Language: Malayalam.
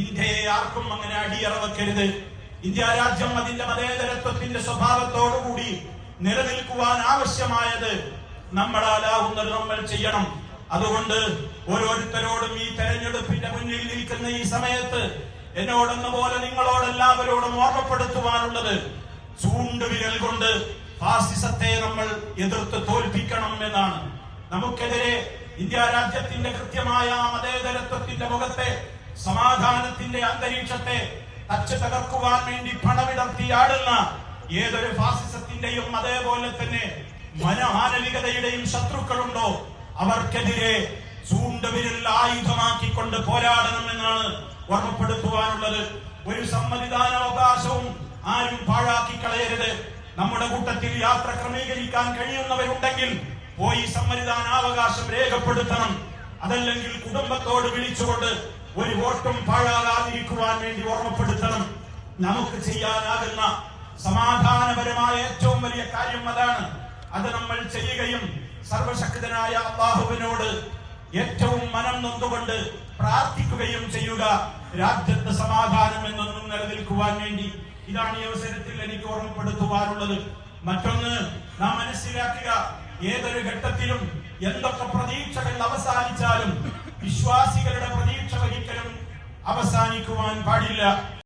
ഇന്ത്യയെ ആർക്കും അങ്ങനെ അടിയറവക്കരുത്. ഇന്ത്യ രാജ്യം അതിന്റെ മതേതരത്വത്തിന്റെ സ്വഭാവത്തോടുകൂടി നിലനിൽക്കുവാൻ ആവശ്യമായത് നമ്മളാലാവുന്നത് നമ്മൾ ചെയ്യണം. അതുകൊണ്ട് ഓരോരുത്തരോടും ഈ തെരഞ്ഞെടുപ്പിന്റെ മുന്നിൽ നിൽക്കുന്ന ഈ സമയത്ത് എന്നോടെന്ന പോലെ നിങ്ങളോട് നിങ്ങളോടെല്ലാവരോടും ഓർമ്മപ്പെടുത്തുവാനുള്ളത് ചൂണ്ടുവിരൽ കൊണ്ട് ഫാസിസത്തെ നമ്മൾ എതിർത്ത് തോൽപ്പിക്കണം എന്നാണ്. നമുക്കെതിരെ ഇന്ത്യ രാജ്യത്തിന്റെ കൃത്യമായ മതേതരത്വത്തിന്റെ മുഖത്തെ സമാധാനത്തിന്റെ അന്തരീക്ഷത്തെ തച്ച് തകർക്കുവാൻ വേണ്ടി പണമിടർത്തിയാടുന്ന ഏതൊരു ഫാസിസത്തിന്റെയും അതേപോലെ തന്നെ മനഹാനവികതയുടെയും ശത്രുക്കളുണ്ടോ? അവർക്കെതിരെ ചൂണ്ടുവിരൽ ആയുധമാക്കിക്കൊണ്ട് പോരാടണം എന്നാണ് ഓർമ്മപ്പെടുത്തുവാനുള്ളത്. ഒരു സമ്മതിദാനാവകാശവും ആരും പാഴാക്കി കളയരുത്. നമ്മുടെ കൂട്ടത്തിൽ യാത്ര ക്രമീകരിക്കാൻ കഴിയുന്നവരുണ്ടെങ്കിൽ പോയി സമ്മതിദാനാവകാശം രേഖപ്പെടുത്തണം. അതല്ലെങ്കിൽ കുടുംബത്തോട് വിളിച്ചുകൊണ്ട് ഒരു വോട്ടും പാഴാകാതിരിക്കുവാൻ വേണ്ടി ഓർമ്മപ്പെടുത്തണം. നമുക്ക് ചെയ്യാനാകുന്ന സമാധാനപരമായ ഏറ്റവും വലിയ കാര്യം അതാണ്. അത് നമ്മൾ ചെയ്യുകയും സർവശക്തനായ അള്ളാഹുവിനോട് ഏറ്റവും മനം നൊന്നുകൊണ്ട് പ്രാർത്ഥിക്കുകയും ചെയ്യുക. രാജ്യത്ത് സമാധാനം എന്നൊന്നും നിലനിൽക്കുവാൻ വേണ്ടി ഇതാണ് ഈ അവസരത്തിൽ എനിക്ക് ഓർമ്മപ്പെടുത്തുവാനുള്ളത്. മറ്റൊന്ന് നാം മനസ്സിലാക്കുക ഏതൊരു ഘട്ടത്തിലും എന്തൊക്കെ പ്രതീക്ഷകൾ അവസാനിച്ചാലും വിശ്വാസികളുടെ പ്രതീക്ഷ പാടില്ല.